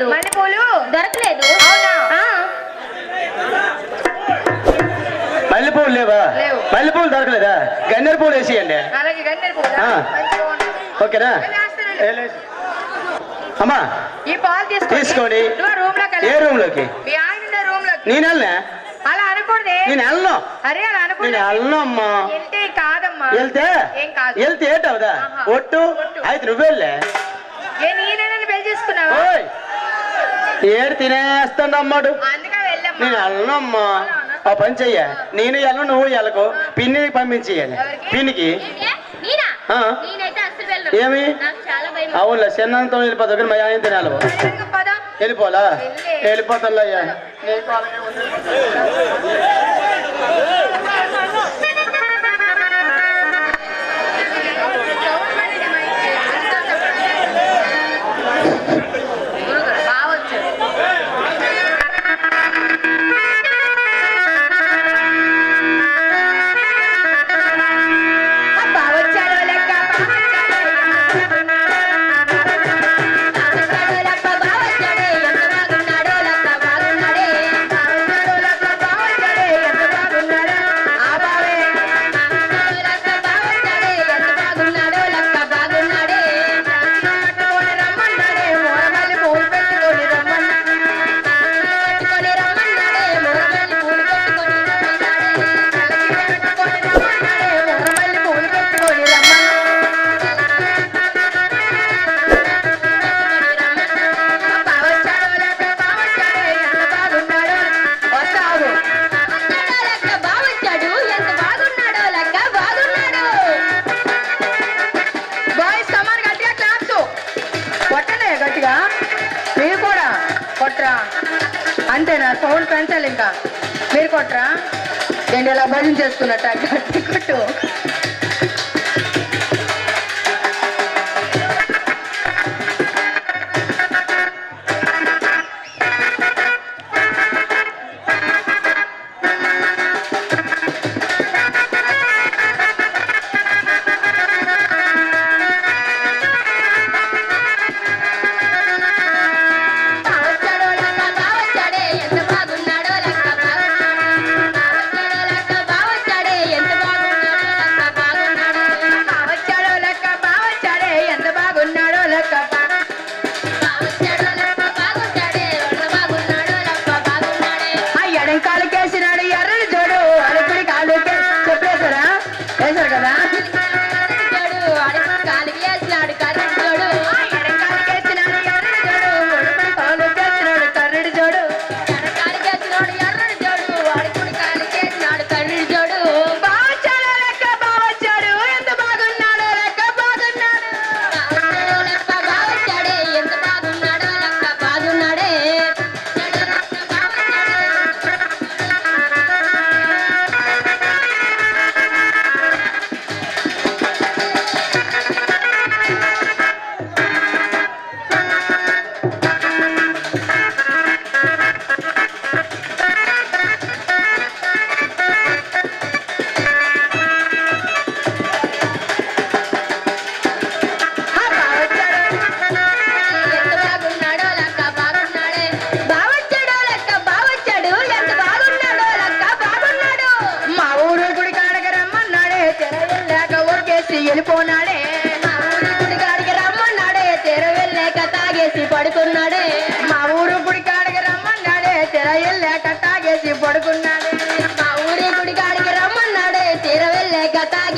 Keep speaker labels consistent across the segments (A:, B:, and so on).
A: దొరకలేదు
B: మల్లెపూలు
A: దొరకలేదు.
B: అవునా?
C: మల్లెపూలు లేవా? మల్లెపూలు దొరకలేదా? గన్నెరు పూలు వేసేయండి. ఓకేనా? అమ్మా
B: ఈ పాలు తీసుకొని
C: ఏ
B: రూమ్లోకి
C: రూమ్ నేను వెళ్ళా
B: అలా అనకూడదే.
C: నేను వెళ్ళను.
B: అరే
C: అమ్మా.
B: వెళ్తే కాదమ్మా.
C: వెళ్తే?
B: ఏం
C: ఒట్టు? అయితే నువ్వు వెళ్ళే.
B: నేనే పెళ్ళి చేసుకున్నావా?
C: ఏడు తినేస్తాడు అమ్మాడు నేను వెళ్ళనమ్మా. ఆ పని చెయ్య. నేను వెళ్ళను నువ్వు వెళ్ళకు. పిన్ని పంపించేయాలి. పిన్నికి? ఏమి? అవునులే చిన్నంతో వెళ్ళిపోతా దగ్గర మా ఆయన తినాలి. వెళ్ళిపోలా?
B: వెళ్ళిపోతాయ్యా అంతేనా? సౌండ్ పెంచాలి ఇంకా మీరు కొట్టరా నేను ఇలా భయం చేస్తున్నట్టు? కొట్టు.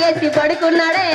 A: చేసి పడుకున్నాడే.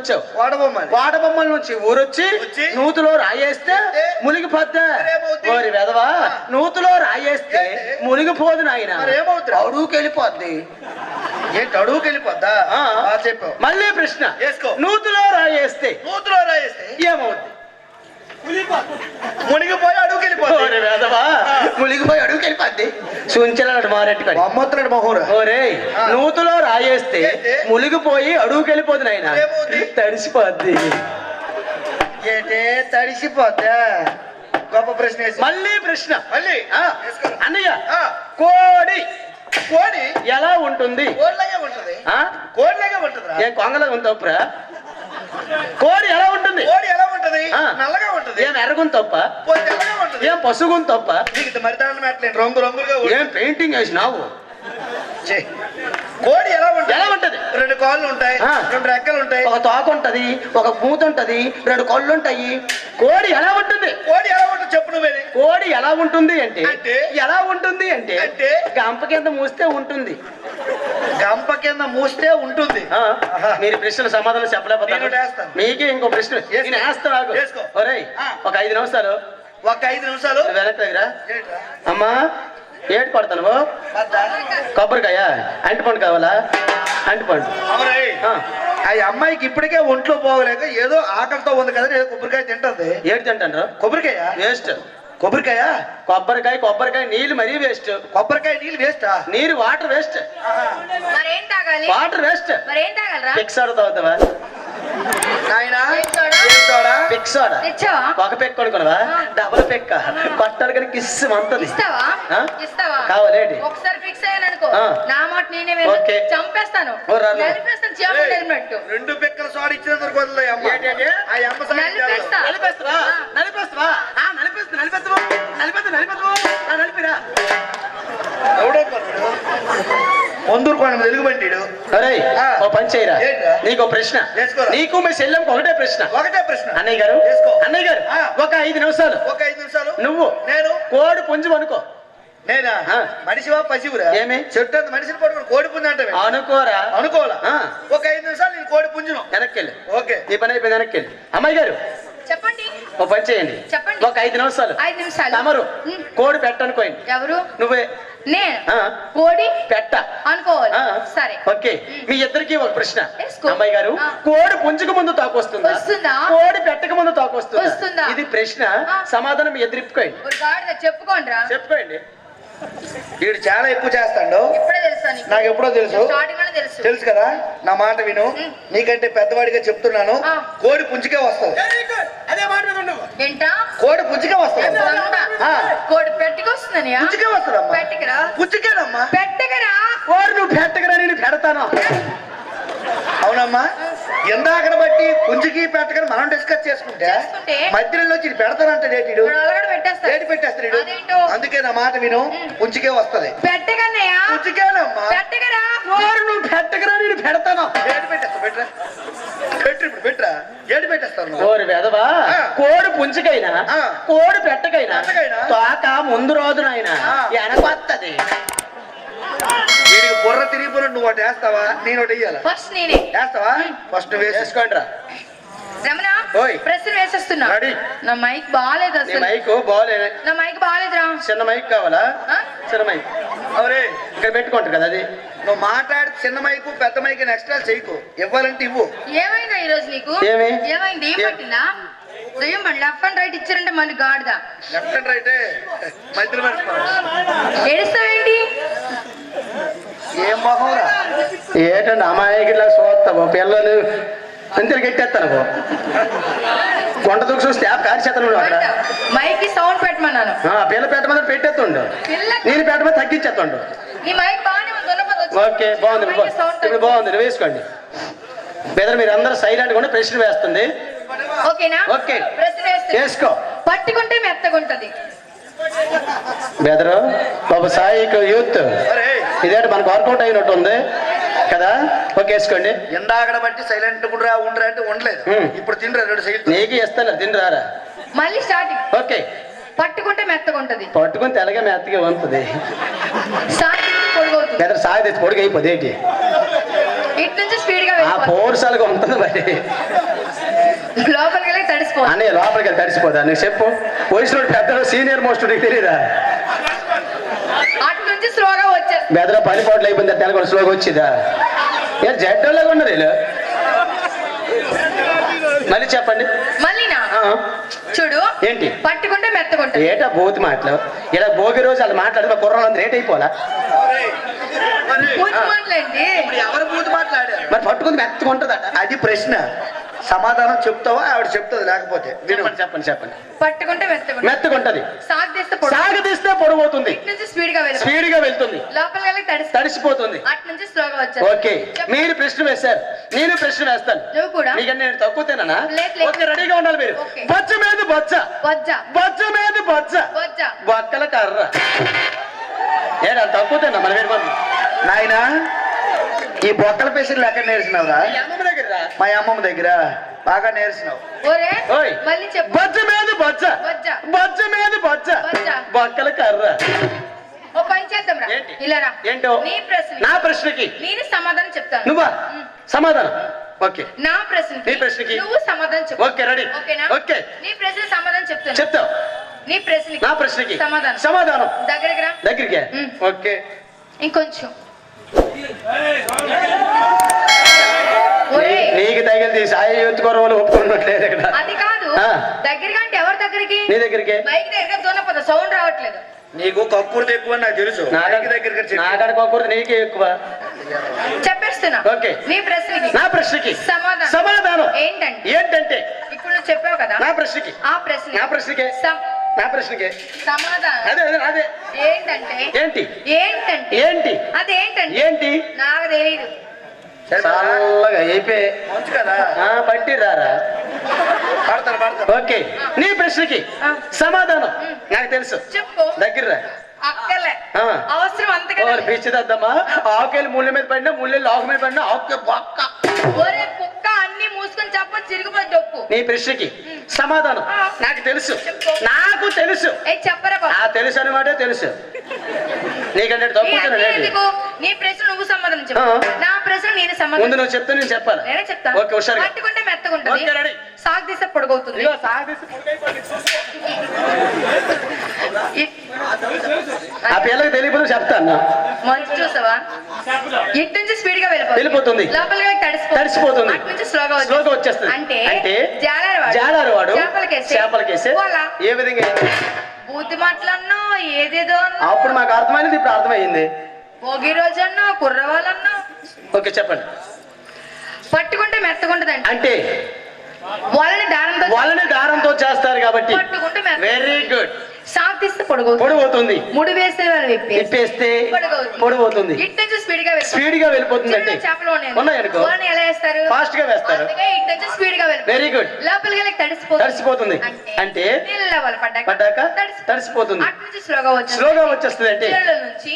C: వచ్చావు
D: వాడబొమ్మని
C: వాడబొమ్మల నుంచి ఊరొచ్చి? నూతులో రాయేస్తే? మునిగిపోద్దా? ఓరి వెదవా. నూతులో రాయేస్తే? మునిగిపోదు నాయన? అడుగుకి వెళ్ళిపోద్ది
D: ఏంటి అడుగుకి వెళ్ళిపోద్దా చెప్పు
C: మళ్ళీ ప్రశ్న. నూతులో రాయేస్తే
D: నూతులో రాయేస్తే
C: ఏమవుద్ది
D: మునిగిపోయి అడుగుకి
C: వెదవా. మునిగిపోయి అడుగుకి వెళ్ళిపోద్ది.
D: అమ్మొత్తున్నాడు మొహూరా.
C: ఓరే
D: ఆ.
C: నూతులో రాయేస్తే? మునిగిపోయి అడుగుకి నాయన.
D: ఏమవుద్ది?
C: తడిసిపోద్ది.
D: ఏంటే తడిసిపోద్దా? గొప్ప ప్రశ్న
C: మళ్ళీ ప్రశ్న.
D: మళ్ళీ.
C: అన్నయ్య కోడి.
D: కోడి?
C: ఎలా ఉంటుంది?
D: కోడిలాగే ఉంటది.
C: ఆ?
D: కోడిలాగే ఉంటదిరా.
C: ఏం కోడి ఎలా ఉంటుంది?
D: కోడి ఎలా ఉంటది?
C: ఆ. ఏం ఎర్రగుంది తప్ప ఏం పసుగుంది తప్ప
D: రంగు రంగులుగా.
C: ఏం పెయింటింగ్ వేసినావు.
D: కోడి ఎలా ఉంటది
C: ఎలా ఉంటది?
D: రెండు కాళ్ళు ఉంటాయి. రెండు రెక్కలు ఉంటాయి
C: ఒక తోక ఉంటది ఒక మూత ఉంటది రెండు కళ్ళు ఉంటాయి కోడి ఎలా ఉంటుంది
D: కోడి ఎలా ఉంటది చెప్పు నువ్వేది
C: కోడి ఎలా ఉంటుంది అంటే
D: అంటే?
C: ఎలా ఉంటుంది అంటే
D: అంటే?
C: గంప కింద మూస్తే ఉంటుంది
D: గంప కింద మూస్తే ఉంటుంది.
C: మీరు ప్రశ్నల సమాధానం
D: వేస్తాను.
C: మీకే ఇంకో ప్రశ్న. ఒక ఐదు నిమిషాలు.
D: ఒక ఐదు నిమిషాలు.
C: వెనక్కి దగ్గర? అమ్మా ఏడు పడతాను? కొబ్బరికాయ? అంటి పండు కావాలా? అంటి పండు
D: అవునయ్.
C: ఆ,
D: అమ్మాయికి ఇప్పటికే ఒంట్లో పోగలేక ఏదో ఆకలితో ఉంది కదా ఏదో కొబ్బరికాయ తింటది.
C: ఏడు తింటాను
D: కొబ్బరికాయ?
C: వేస్ట్.
D: కొబ్బరికాయ?
C: కొబ్బరికాయ కొబ్బరికాయ నీళ్ళు మరీ వేస్ట్
D: కొబ్బరికాయ నీళ్ళు వేస్టా
C: నీరు వాటర్ వేస్ట్ వాటర్ వేస్ట్
A: మరేం తాగలరా?
C: ఒక పెక్క కొనుక్కున్నావా? డబల్ పెక్క. కొట్టాలి కానీ కిస్ అంతది కావాలేంటి?
A: ఒకసారి ఫిక్స్ అయ్యాను అనుకో
C: ఆ.
A: నా మాట నేనే. చంపేస్తాను.
D: రెండు పిక్కల సోడ ఇచ్చినందుకు వదిలే అమ్మ.
C: ఏంటంటే?
D: ఆ అమ్మ సంగతి
A: నలిపేస్తా.
D: తెలదు.
C: నలిపేస్తావా?
A: ఆ.
C: నలిపేస్తావా? ఆ, నలిపేస్తా నలిపేస్తావా? నలిపేస్తా నలిపేస్తావా? ఆ, నలిపిరా.
D: ఎవడో కొన్నాడు? ముందూరు కొండ తెలుగు బండిడు.
C: ఓ పని చేయరా? నీకు ప్రశ్న. నీకు మీ చెల్లెంకి ఒకటే ప్రశ్న
D: ఒకటే ప్రశ్న
C: అన్నయ్య గారు. అన్నయ్య గారు. ఒక ఐదు నిమిషాలు
D: ఒక ఐదు నిమిషాలు
C: నువ్వు
D: నేను
C: కోడి పుంజు అనుకో
D: నేనా. మనిషివా పసివురా
C: ఏమి?
D: చెట్టు అంత మనిషిని పట్టుకుని కోడి పుంజు అంటే
C: అనుకోరా
D: అనుకోవాలా. ఒక ఐదు నిమిషాలు నేను కోడి పుంజును
C: వెనక్కి వెళ్ళు
D: ఓకే
C: నీ పని అయిపోయింది వెనక్కి వెళ్ళు అమ్మాయి గారు
A: చెప్పండి.
C: ఓ పని చేయండి.
A: చెప్పండి.
C: ఒక ఐదు నిమిషాలు.
A: ఐదు నిమిషాలు.
C: తమరు. కోడి పెట్టనుకోండి.
A: ఎవరు?
C: నువ్వే.
A: నేను. కోడి?
C: పెట్ట.
A: అనుకోవాలి. సరే.
C: ఓకే. మీ ఇద్దరికి ఒక ప్రశ్న. అమ్మాయి గారు. కోడి పుంజుకు ముందు తాకొస్తుందా?
A: వస్తుందా?
C: కోడి పెట్టక ముందు తాకొస్తుందా?
A: వస్తుందా?
C: ఇది ప్రశ్న. సమాధానం మీ ఇద్దరు ఇప్పుకోండి.
A: ఒక గాడిద చెప్పుకోండిరా.
C: చెప్పుకోండి.
D: వీడు చాలా ఎక్కువ చేస్తాడు.
A: నీకు?
D: నాకు ఎప్పుడో తెలుసు.
A: తెలుసు.
D: తెలుసు కదా? నా మాట విను. నీకంటే పెద్దవాడిగా చెప్తున్నాను. కోడి పుంజుకే వస్తుంది. కోడి పుంజుకే వస్తుంది.
A: కోడి పెట్టకొస్తుందని
D: పుంజుకే వస్తుందమ్మా.
A: పెట్టకరా?
D: పుంజుకేనమ్మా.
A: పెట్టకరా
C: కోడి నువ్వు పెట్టకరా నేను పెడతాను.
D: అవునమ్మా. ఎందాకడ బట్టి పుంజుకి పెట్టకని మనం డిస్కస్ చేసుకుంటే? మధ్యలో వచ్చి పెడతానంటే డేటిడు డేటి పెట్టేస్తాడు
A: అదేంటో
D: అందుకే నా మాట విను పుంజుకే వస్తది పుంజుకేనమ్మా
A: పెట్టకరా
C: కోడి నువ్వు పెట్టకరా నేను పెడతాను
D: ఏడు పెట్టేస్తా పెట్టరా పెట్టు ఇప్పుడు పెట్టరా ఏడు పెట్టేస్తాను.
C: కోడి వెదవా. కోడి పుంజుకైనా
D: ఆ.
C: కోడి పెట్టకైనా? తోక ముందు రోజునైనా
D: ఆ.
C: వెనకొత్తది
D: వీడికి బుర్ర తిరిగిపోయినట్టు నువ్వు ఒకటి వేస్తావా? నేను ఒకటి వేయాలా?
A: ఫస్ట్ నేనే.
D: వేస్తావా? ఫస్ట్ వేసి
C: వేసుకోండి రా
A: రమణ
C: ఓయ్.
A: ప్రశ్న వేసేస్తున్నా.
C: రెడీ.
A: నా మైక్ బాగాలేదు
C: నీ
A: అసలు.
C: మైక్ బాగోలేదు.
A: నా మైక్ బాగాలేదురా
C: చిన్న మైక్ కావాలా? చిన్న మైక్.
D: అవరే
C: ఇక్కడ పెట్టుకుంటారు కదా అది.
D: నువ్వు మాట్లాడి చిన్న మైకు పెద్ద మైకు నెక్స్ట్ చేయకు. ఇవ్వాలంటే ఇవ్వు.
A: ఏమైందా ఈ రోజు నీకు?
C: ఏమి?
A: ఏమైంది? ఏం
C: ఏ-
A: పట్టిందా? దయ్యం పడి లెఫ్ట్ అండ్ రైట్ ఇచ్చారంటే మళ్ళీ గాడిదా.
D: లెఫ్ట్ అండ్ రైటే మధ్యలో
A: ఏడుస్తావేంటి?
D: ఏం మొహంరా
C: ఏటండి అమ్మాయికి ఇట్లా చూస్తావు పిల్లలు అంతలు గట్టేస్తాను కొండ దూకు చూస్తే కారి అక్కడ.
A: మైక్ సౌండ్ పెట్టమన్నాను.
C: పిల్ల పెట్టమని పెట్టేస్తుండు. నేను పెట్టమని తగ్గించేస్తుండు. ఓకే బాగుంది ఇప్పుడు బాగుంది వేసుకోండి. బెదర్ మీరు అందరూ సైలెంట్గా ప్రశ్న వేస్తుంది.
A: ఓకేనా?
C: ఓకే. వేసుకో.
A: పట్టుకుంటే మెత్తగుంటది.
C: బెదరు బాబు సాయి యూత్.
D: అరే
C: ఇదేంటి మనకు వర్కౌట్ అయినట్టు ఉంది కదా? ఓకే వేసుకోండి.
D: ఎందాకడ బట్టి సైలెంట్ కూడా ఉండరా అంటే ఉండలేదు. ఇప్పుడు తినరా రెండు సైడ్
C: నీకు ఇస్తాను తిని రారా
A: మళ్ళీ స్టార్టింగ్
C: ఓకే.
B: పట్టుకుంటే మెత్తగుంటది
C: పట్టుకొని తెల్లగా మెత్తగా
B: పొడుగవుతుంది
C: లేదా సాగి తెచ్చి పొడిగి అయిపోతుంది ఏంటి?
B: ఇటు నుంచి స్పీడ్గా
C: పౌరుషాలుగా ఉంటుంది మరి.
B: లోపలికి వెళ్ళి తడిసిపోతుంది
C: అనే లోపలికి వెళ్ళి తడిసిపోదా నువ్వు చెప్పు. వయసులో పెద్దలు సీనియర్ మోస్ట్ నీకు తెలియదా
B: అటు నుంచి స్లోగా వచ్చేస్తుంది
C: బెదర పని పోట్లు అయిపోయింది తెల్లగొండ స్లోగా వచ్చిందా? ఏ జడ్డోలాగా ఉన్నారు వీళ్ళు? మళ్ళీ చెప్పండి.
B: మళ్ళీనా చూడు
C: ఏంటి?
B: పట్టుకుంటే మెత్తగుంటది
C: ఏటా బోతి మాటలు? ఇలా భోగి రోజు వాళ్ళు మాట్లాడితే మా కుర్రాళ్ళందరూ రేట్
D: మాట్లాడారు?
C: మరి పట్టుకుంది మెత్తగా ఉంటుందట.
D: అది ప్రశ్న. సమాధానం చెప్తావా? ఆవిడ చెప్తుంది లేకపోతే విను.
C: చెప్పండి చెప్పండి
B: పట్టుకుంటే మెత్తగుంటది.
C: మెత్తగా ఉంటది
B: సాగదీస్తే
C: పొడవుతుంది
B: స్పీడ్గా వెళ్ళిపోతుంది
C: స్పీడ్గా వెళ్తుంది.
B: తడిసి
C: తడిసిపోతుంది.
B: అటు నుంచి స్లోగా
C: ఓకే. మీరు ప్రశ్న వేశారు. నేను ప్రశ్న వేస్తాను.
B: నువ్వు కూడా.
C: మీకన్నా నేను తక్కువ. ఓకే రెడీగా ఉండాలి మీరు. బొచ్చ మీద బొచ్చ బొచ్చ మీద బొచ్చ బొక్కల కర్ర. ఏడా తక్కువ తిన్నా మన వేరు
D: నాయన ఈ బొక్కల పేషెంట్లు ఎక్కడ నేర్చినావురా. మా అమ్మమ్మ దగ్గర. బాగా నేర్చినావు
B: ఓరే
C: ఓయ్.
B: మళ్ళీ చెప్పు.
C: బొచ్చ మీద బొచ్చ
B: బొజ్జ.
C: బొచ్చ మీద బొచ్చ
B: బొజ్జ.
C: బొక్కల కర్ర.
B: ఓ పని చేద్దాం రా
C: ఏంటి?
B: ఇలా రా.
C: ఏంటో?
B: నీ ప్రశ్న
C: నా ప్రశ్నకి.
B: నేను సమాధానం చెప్తాను.
C: నువ్వా? సమాధానం. ఓకే.
B: నా ప్రశ్న
C: నీ ప్రశ్నకి?
B: నువ్వు సమాధానం చెప్పు.
C: Okay, ready.
B: ఓకేనా?
C: ఓకే.
B: నీ ప్రశ్న సమాధానం చెప్తాను.
C: చెప్తావు.
B: నీ ప్రశ్నకి.
C: నా ప్రశ్నకి.
B: సమాధానం.
C: సమాధానం.
B: దగ్గరికి రా.
C: దగ్గరికి. ఓకే.
B: ఇంకొంచెం.
C: నీకు తగిలింది సాయి ఎత్తుకోవడం వాళ్ళు ఒప్పుకున్నట్లేదు ఇక్కడ
B: అది కాదు. దగ్గరగా అంటే ఎవరి దగ్గరికి?
C: నీ దగ్గరికి.
B: బైక్ దగ్గర దూనపోతా సౌండ్ రావట్లేదు.
D: నీకు కక్కుర్తి ఎక్కువ నాకు తెలుసు.
C: నాగడ
D: నాగ దగ్గరికి చెప్పు.
C: నాగడుకోకూడదు నీకే ఎక్కువ.
B: చెప్పేస్తున్నా.
C: ఓకే.
B: నీ ప్రశ్నకి.
C: నా ప్రశ్నకి.
B: సమాధానం.
C: సమాధానం.
B: ఏంటంటే?
C: ఏంటంటే?
B: ఇప్పుడు నువ్వు చెప్పావు కదా.
C: నా ప్రశ్నకి.
B: ఆ ప్రశ్న
C: నా ప్రశ్నకే. నా ప్రశ్నకే.
B: సమాధానం.
C: అదే అదే అదే.
B: ఏంటంటే?
C: ఏంటి?
B: ఏంటంటే?
C: ఏంటి?
B: అదేంటంటే?
C: ఏంటి?
B: నాకు తెలియదు
C: చల్లగా అయిపోయి.
D: మంచు కదా.
C: ఆ, పట్టి రారా?
D: పడతాను పడతాను.
C: ఓకే. నీ ప్రశ్నకి. సమాధానం. నాకు తెలుసు.
B: చెప్పు.
C: దగ్గర రా.
B: అక్కలే. అవసరం అంతకన్నా
C: పిచ్చిదద్దమ్మా. ఆకులు ముళ్ళ మీద పడినా ముళ్ళు ఆకు మీద పడినా ఆకు బొక్క.
B: అన్ని మూసుకొని చెప్ప చిరిగిపోయి డొక్కు.
C: నీ ప్రశ్నకి సమాధానం. నాకు తెలుసు. నాకు తెలుసు.
B: చెప్పరా బాబు.
C: ఆ తెలుసు అనమాటే తెలుసు. నీకంటే
B: ఎందుకు? నీ ప్రశ్న నువ్వు సమాధానం చెప్పు. నా ప్రశ్న నేను
C: ముందు నువ్వు చెప్తే నేను చెప్పాలి?
B: నేనే చెప్తాను.
C: ఓకే హుషారుగా.
B: పట్టుకుంటే మెత్తగుంటది.
C: Okay, ready.
B: సాగు తీస్తే పొడుగవుతుంది.
C: ఇదిగో ఆ పిల్లకి తెలియదు చెప్తాను
B: మంచి చూసావా? ఇటు నుంచి స్పీడ్గా వెళ్ళిపోతుంది. వెళ్ళి తడిసిపోతుంది. అటు నుంచి స్లోగా
C: స్లోగా వచ్చేస్తుంది.
B: అంటే
C: అంటే
B: జాలరవాడు
C: జాలారు వాడు
B: చేపలకేసి
C: చేపలకేసి
B: పోలా.
C: ఏ విధంగా?
B: బూతి మాటలన్నా ఏదేదో
C: అప్పుడు మాకు అర్థమైనది ఇప్పుడు అర్థమైంది.
B: భోగి రోజు అన్నా కుర్రవాళ్ళన్నా.
C: ఓకే చెప్పండి.
B: పట్టుకుంటే మెత్తగుంటదండి.
C: అంటే
B: వాళ్ళని దారంతో
C: వాళ్ళని దారంతో చేస్తారు కాబట్టి వెరీ గుడ్
B: సాగు తీస్తే పొడుగవుతుంది.
C: పొడిపోతుంది
B: ముడి వేస్తే వాళ్ళు విప్పేసి
C: తిప్పేస్తే
B: పొడుగవుతుంది.
C: పొడిపోతుంది
B: ఇటు నుంచి స్పీడ్గా స్పీడ్గా వెళ్ళిపోతుంది
C: అంటే
B: చేపలు ఉన్నాయి. వాళ్ళని ఎలా వేస్తారు?
C: ఫాస్ట్గా వేస్తారు
B: ఇటు నుంచి స్పీడ్గా
C: వెరీ గుడ్
B: లోపలికి తడిసిపోతుంది.
C: తడిసిపోతుంది. అంటే?
B: నీళ్ళ వాళ్ళు పడ్డాక తడిసిపోతుంది.
C: తడిసిపోతుంది.
B: అటు నుంచి స్లోగా వచ్చేస్తుంది.
C: అంటే
B: నుంచి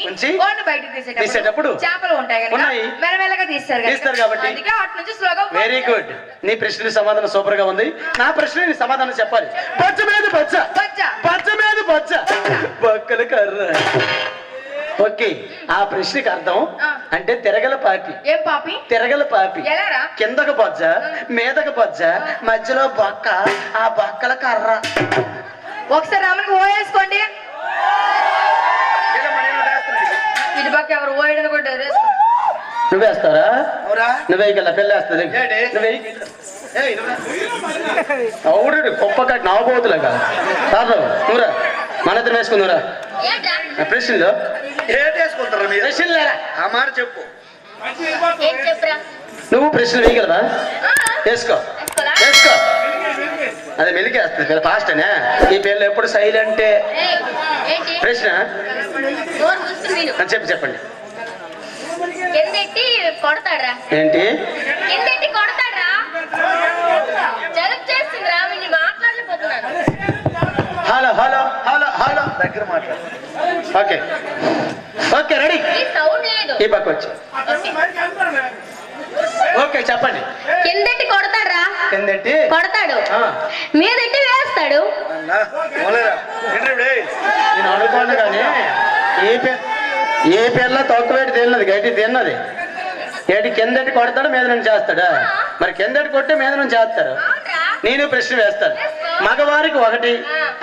B: బయటకు తీసేటప్పుడు
C: తీసేటప్పుడు
B: చేపలు ఉంటాయి
C: ఉన్నాయి.
B: మెల్లమెల్లగా తీస్తారు
C: కాబట్టి.
B: అందుకే అటు నుంచి స్లోగా
C: వెరీ గుడ్ నీ ప్రశ్న సమాధానం సూపర్గా ఉంది నా ప్రశ్న నీ సమాధానం చెప్పాలి. పచ్చ మీద పచ్చ.
B: పచ్చ.
C: పచ్చ మీద పచ్చ. బొక్కల కర్ర. ఓకే ఆ ప్రశ్నకి అర్థం. అంటే తిరగల పాపి
B: ఏం పాపి?
C: తిరగల పాపి.
B: ఎలారా?
C: కిందకు బొజ్జ మీదకు బొజ్జ మధ్యలో బొక్క ఆ బొక్కల కర్ర.
B: ఒకసారి రామనికి ఓ వేసుకోండి.
D: ఏదో మన ఏమో వేస్తున్నాడు.
B: ఇటు పక్క ఎవరు కూడా వేసుకో?
C: నువ్వేస్తారా
D: అవురా.
C: నువ్వే గల పెళ్ళేస్తుంది? నువ్వే. అవుడు గొప్ప కట్టి నవ్వబోతులేక కాదు నువ్వురా మన ఇద్దరు వేసుకుందురా ప్రశ్నలు
D: మీరు? ఆ మాట చెప్పు.
C: నువ్వు ప్రశ్నలు వేయగలవా? వేసుకో? వేసుకో. అదే మెలికేస్తుంది ఫాస్ట్ అనే ఈ పేర్లు ఎప్పుడు సైలెంటే? ప్రశ్న? చెప్పి చెప్పండి. ఏంటి? Hello hello.
D: దగ్గర మాట్లాడు
C: ఓకే. Okay ready?
A: ఈ
C: పక్క వచ్చి ఓకే చెప్పండి.
A: కిందెట్టి కొడతాడ్రా.
C: ఏంటంటే
A: కొడతాడు. మీదెట్టి వేస్తాడు?
C: నేను అనుకోను కానీ ఏ ఏ పిల్ల తొక్కవేటి తిన్నది గట్టి తిన్నది ఏటి కిందటి కొడతాడు మీద నుంచి చేస్తాడా? మరి కిందటి కొట్టి మీద నుంచి చేస్తారు? నేను ప్రశ్న వేస్తాను. మగవారికి ఒకటి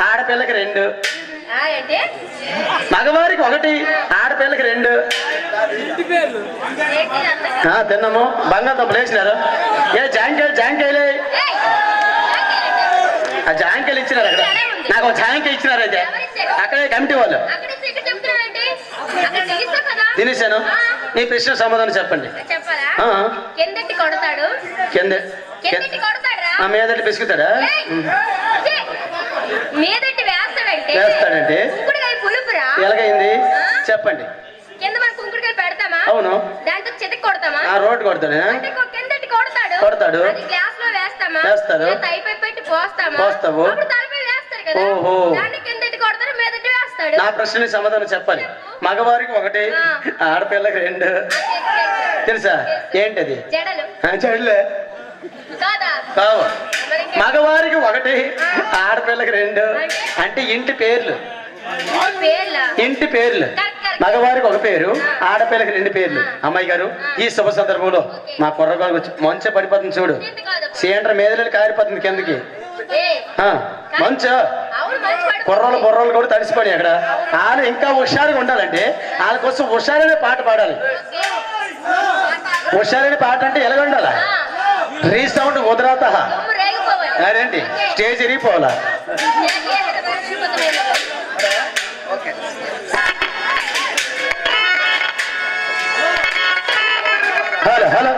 C: ఆడపిల్లకి రెండు మగవారికి ఒకటి ఆడపిల్లకి రెండు. తిన్నాము. బంగాళదుంపలు వేసినారు. ఏ జాంకాయలు జాంకాయలే! ఆ జాంకాయలు ఇచ్చినారు అక్కడ. నాకు ఒక జాంకాయ ఇచ్చినారు అయితే. అక్కడే కమిటీ వాళ్ళు? తినేశాను. నీ ప్రశ్న సమాధానం చెప్పండి.
A: చెప్పాలా?
C: ఆ.
A: కిందటి కొడతాడు.
C: కింద. మీదటి పిసుకుతాడా
A: పులుపురా?
C: ఎలాగైంది? చెప్పండి.
A: కింద మనం కుంకుడుకాయ పెడతామా?
C: అవును.
A: దాంతో చితక్ కొడతామా?
C: ఆ రోడ్డు కొడతాడా
A: అంటే కొ- కిందటి కొడతాడు.
C: కొడతాడు.
A: అది గ్లాస్లో వేస్తామా
C: వేస్తారు.
A: తైపై పెట్టి పోస్తామా?
C: పోస్తావు.
A: అప్పుడు తలపై వేస్తారు కదా.
C: ఓహో.
A: దాన్ని కొడతారు వేస్తాడు.
C: నా ప్రశ్నకి సమాధానం చెప్పాలి. మగవారికి ఒకటి ఆడపిల్లకి రెండు. తెలుసా ఏంటది?
A: జడలు. కాదా?
C: కావు? ఒకటి ఆడపిల్లకి రెండు అంటే ఇంటి పేర్లు. ఇంటి పేర్లు. మగవారికి ఒక పేరు ఆడపిల్లకి రెండు పేర్లు. అమ్మాయి గారు ఈ శుభ సందర్భంలో మా కుర్రగారు వచ్చి మంచ పడిపోతుంది చూడు. సీంటర్ మీదలకి కారిపోతుంది కిందకి. మంచు. కుర్రోళ్ళు బుర్రోళ్ళు కూడా తడిసిపోయి అక్కడ. వాళ్ళు ఇంకా హుషారుగా ఉండాలంటే వాళ్ళ కోసం హుషారనే పాట పాడాలి. హుషారనే పాట అంటే ఎలాగ ఉండాలా? రీసౌండ్ ఉదరాత అదేంటి స్టేజ్
D: ఎరిగిపోవాలా
C: హలో హలో.